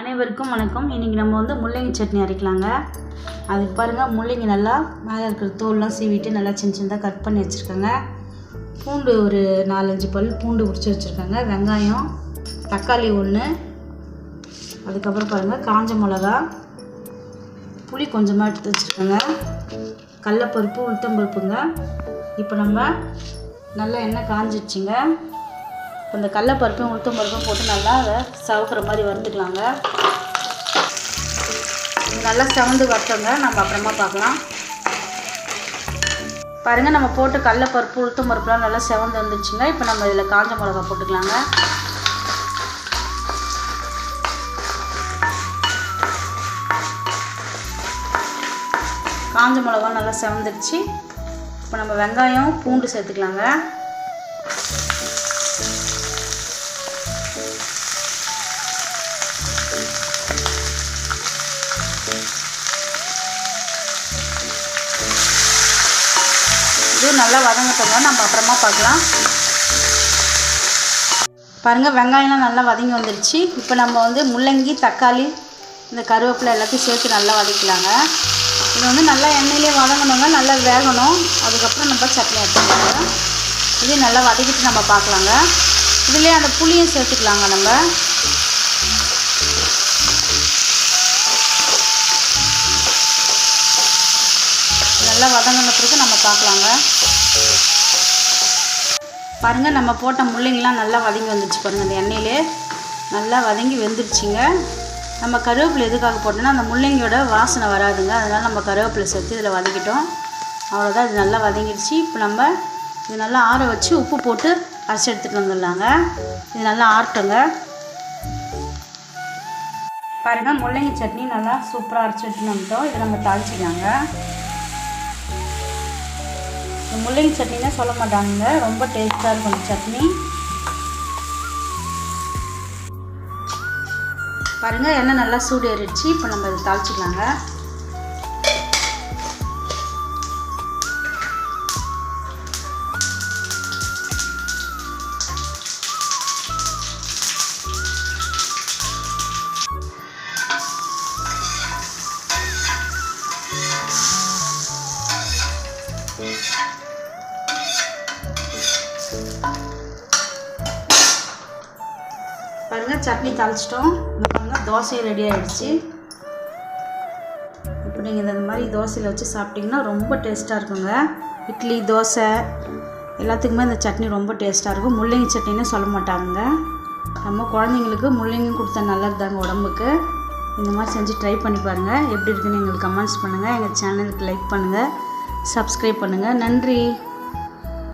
அனைவருக்கும் வணக்கம். இன்றைக்கி நம்ம வந்து முள்ளங்கி சட்னி அரைக்கலாங்க. அதுக்கு பாருங்கள் முள்ளங்கி நல்லா மேலே இருக்கிற தோல்லாம் சீவிட்டு நல்லா சின்ன சின்னதாக கட் பண்ணி வச்சுருக்கேங்க. பூண்டு ஒரு நாலஞ்சு பல் பூண்டு உரிச்சு வச்சுருக்கேங்க. வெங்காயம் தக்காளி ஒன்று அதுக்கப்புறம் பாருங்கள் காஞ்ச மிளகா புளி கொஞ்சமாக எடுத்து வச்சுருக்கேங்க. கடலப்பருப்பு உளுத்தம்பருப்புங்க. இப்போ நம்ம நல்லா எண்ணெய் காஞ்சிடுச்சிங்க. இந்த கடலப்பருப்பும் உளுத்தம் பருப்பும் போட்டு நல்லா அதை சவக்கிற மாதிரி வறுத்துக்கலாங்க. நல்லா செவந்து வரட்டோங்க நம்ம அப்புறமா பார்க்கலாம். பாருங்கள் நம்ம போட்டு கடலப்பருப்பு உளுத்தம் பருப்புலாம் நல்லா செவந்து வந்துச்சுங்க இப்போ நம்ம இதில் காஞ்ச மிளகா போட்டுக்கலாங்க. காஞ்ச மிளகா நல்லா செவந்துடுச்சு இப்போ நம்ம வெங்காயம் பூண்டு சேர்த்துக்கலாங்க. இது நல்லா வதங்கட்டோங்க நம்ம அப்புறமா பார்க்கலாம். பாருங்கள் வெங்காயம்லாம் நல்லா வதங்கி வந்துருச்சு. இப்போ நம்ம வந்து முள்ளங்கி தக்காளி இந்த கருவேப்பிலை எல்லாத்தையும் சேர்த்து நல்லா வதக்கலாங்க. இது வந்து நல்லா எண்ணெயிலே வதங்கணுங்க. நல்லா வேகணும். அதுக்கப்புறம் நம்ம சட்னி எடுத்துக்கலாங்க. இது நல்லா வதக்கிட்டு நம்ம பார்க்கலாங்க. இதுலேயே அந்த புளியும் சேர்த்துக்கலாங்க நம்ம. நல்லா வதங்கின பிறகு நம்ம பார்க்கலாங்க. பாருங்கள் நம்ம போட்ட முள்ளைங்கெலாம் நல்லா வதங்கி வந்துடுச்சு பாருங்கள் அந்த எண்ணெயிலே. நல்லா வதங்கி வெந்துடுச்சிங்க நம்ம கருவேப்பிலை எதுக்காக போட்டோம்னா அந்த முள்ளங்கியோட வாசனை வராதுங்க. அதனால் நம்ம கருவேப்பிலை சேர்த்து இதில் வதக்கிட்டோம். அவ்வளோதான் இது நல்லா வதங்கிடுச்சு இப்போ நம்ம இது நல்லா ஆற வச்சு உப்பு போட்டு அரைச்சி எடுத்துகிட்டு வந்துடலாங்க. இது நல்லா ஆறட்டுங்க. பாருங்கள் முள்ளங்கி சட்னி நல்லா சூப்பராக அரைச்சி எடுத்துன்னு வந்துட்டோம். இதை நம்ம தாளிச்சிக்கலாங்க. இந்த முள்ளங்கி சட்னினே சொல்ல மாட்டாங்க ரொம்ப டேஸ்ட்டாக இருக்கும் இந்த சட்னி. பாருங்கள் எண்ணெய் நல்லா சூடு ஏறிடுச்சு. இப்போ நம்ம இதை தாளிச்சிக்கலாங்க. பாருங்கள் சட்னி தாளிச்சிட்டோம். இந்த பாருங்கள் தோசை ரெடி ஆகிடுச்சு இப்போ நீங்கள் இந்த மாதிரி தோசையில் வச்சு சாப்பிட்டிங்கன்னா ரொம்ப டேஸ்ட்டாக இருக்குங்க. இட்லி தோசை எல்லாத்துக்குமே இந்த சட்னி ரொம்ப டேஸ்ட்டாக இருக்கும். முள்ளங்கி சட்னின்னு சொல்ல மாட்டாங்க நம்ம குழந்தைங்களுக்கு முள்ளங்கி கொடுத்தா நல்லது தாங்க உடம்புக்கு. இந்த மாதிரி செஞ்சு ட்ரை பண்ணி பாருங்கள் எப்படி இருக்குன்னு எங்களுக்கு கமெண்ட்ஸ் பண்ணுங்கள் எங்கள் சேனலுக்கு லைக் பண்ணுங்கள் சப்ஸ்கிரைப் பண்ணுங்கள் நன்றி.